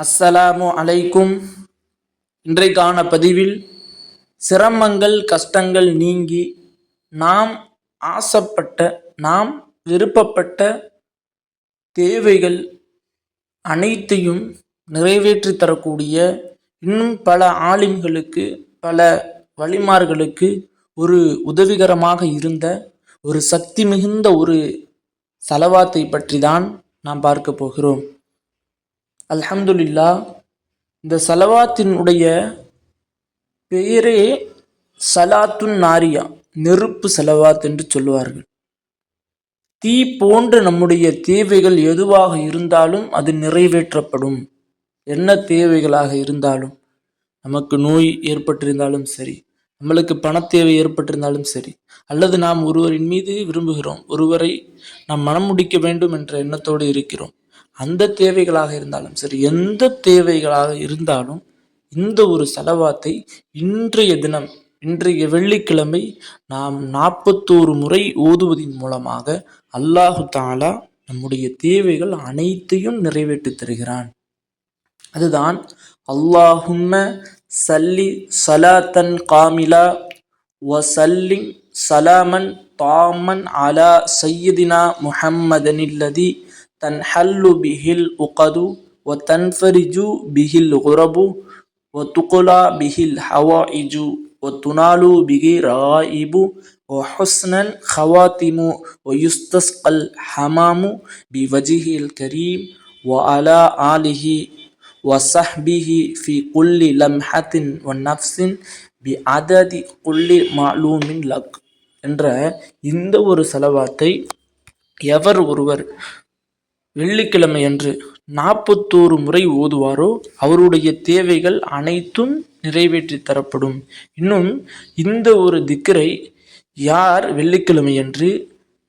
அஸ்ஸலாமு அலைக்கும். இன்றைக்கான பதிவில் சிரமங்கள் கஷ்டங்கள் நீங்கி நாம் ஆசைப்பட்ட நாம் விருப்பப்பட்ட தேவைகள் அனைத்தையும் நிறைவேற்றி தரக்கூடிய இன்னும் பல ஆலிம்களுக்கு பல வழிமார்களுக்கு ஒரு உதவிகரமாக இருந்த ஒரு சக்தி மிகுந்த ஒரு சலவாத்தை பற்றி தான் நாம் பார்க்க போகிறோம். அல்ஹம்துல்லா இந்த சலவாத்தினுடைய பெயரே சலாத்துன் நாரியா நெருப்பு செலவாத் என்று சொல்லுவார்கள். தீ போன்ற நம்முடைய தேவைகள் எதுவாக இருந்தாலும் அது நிறைவேற்றப்படும். என்ன தேவைகளாக இருந்தாலும் நமக்கு நோய் ஏற்பட்டிருந்தாலும் சரி நம்மளுக்கு பணத்தேவை ஏற்பட்டிருந்தாலும் சரி அல்லது நாம் ஒருவரின் மீது விரும்புகிறோம் ஒருவரை நாம் மனம் முடிக்க வேண்டும் என்ற எண்ணத்தோடு இருக்கிறோம். அந்த தேவைகளாக இருந்தாலும் சரி எந்த தேவைகளாக இருந்தாலும் இந்த ஒரு செலவாத்தை இன்றைய தினம் இன்றைய வெள்ளிக்கிழமை நாம் நாற்பத்தோரு முறை ஓதுவதின் மூலமாக அல்லாஹு தாலா நம்முடைய தேவைகள் அனைத்தையும் நிறைவேற்றி தருகிறான். அதுதான் அல்லாஹும்ம சல்லி சலாத்தன் காமிலா வசல்லிம் சலாமன் தாமன் அலா சையதினா முஹம்மதனில்லதி تنحل به العقد وتنفرج به الغرب وتقلى به الحوائج وتنال به الرغائب وحسن الخواتم ويستسقى الحمام بوجهه الكريم وعلى آله وصحبه في كل لمحة ونفس بعدد كل معلوم لك என்ற இந்த ஒரு செலவாத்தை எவர் ஒருவர் வெள்ளிக்கிழமை அன்று நாற்பத்தோரு முறை ஓதுவாரோ அவருடைய தேவைகள் அனைத்தும் நிறைவேற்றி தரப்படும். இன்னும் இந்த ஒரு திக்கரை யார் வெள்ளிக்கிழமையன்று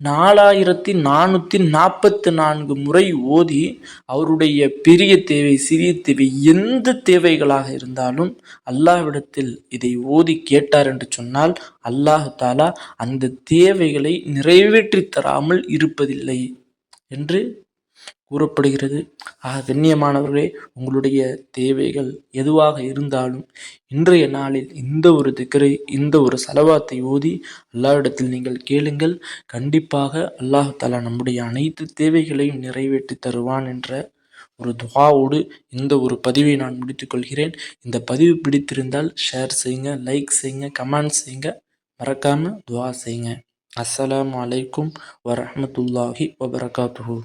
நாலாயிரத்தி நானூற்றி நாற்பத்தி நான்கு முறை ஓதி அவருடைய பெரிய தேவை சிறிய தேவை எந்த தேவைகளாக இருந்தாலும் அல்லாஹ்விடத்தில் இதை ஓதி கேட்டார் என்று சொன்னால் அல்லாஹு தாலா அந்த தேவைகளை நிறைவேற்றி தராமல் இருப்பதில்லை என்று கூறப்படுகிறது. ஆக கண்ணியமானவர்களே உங்களுடைய தேவைகள் எதுவாக இருந்தாலும் இன்றைய நாளில் இந்த ஒரு திக்கரை இந்த ஒரு செலவாத்தை ஓதி அல்லாவிடத்தில் நீங்கள் கேளுங்கள். கண்டிப்பாக அல்லாஹ் தாலா நம்முடைய அனைத்து தேவைகளையும் நிறைவேற்றி தருவான் என்ற ஒரு துவாவோடு இந்த ஒரு பதிவை நான் முடித்துக்கொள்கிறேன் இந்த பதிவு பிடித்திருந்தால் ஷேர் செய்யுங்க லைக் செய்யுங்க கமெண்ட் செய்யுங்க. மறக்காமல் துவா செய்யுங்க. அஸ்ஸலாமு அலைக்கும் வரமத்துல்லாஹி வபரகாத்துஹூ.